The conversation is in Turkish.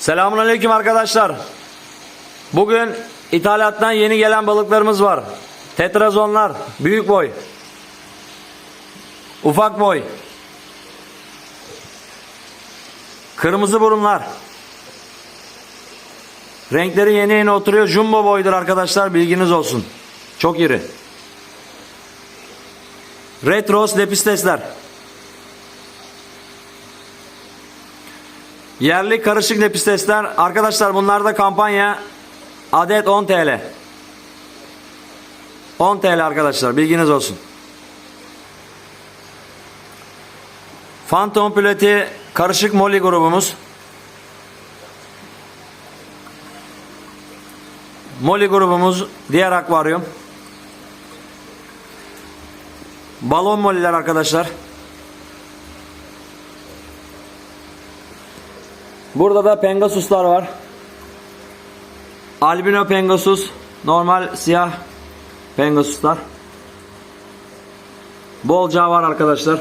Selamun Aleyküm arkadaşlar. Bugün ithalattan yeni gelen balıklarımız var. Tetrazonlar, büyük boy. Ufak boy. Kırmızı burunlar. Renkleri yeni yeni oturuyor. Jumbo boydur arkadaşlar bilginiz olsun. Çok iri. Retros lepistesler. Yerli karışık lepistesler. Arkadaşlar bunlarda kampanya adet 10 TL. 10 TL arkadaşlar bilginiz olsun. Phantom Plati karışık molly grubumuz. Molly grubumuz diğer akvaryum. Balon molliler arkadaşlar. Burada da pengasuslar var. Albino pengasus, normal siyah pengasuslar. Bolca var arkadaşlar.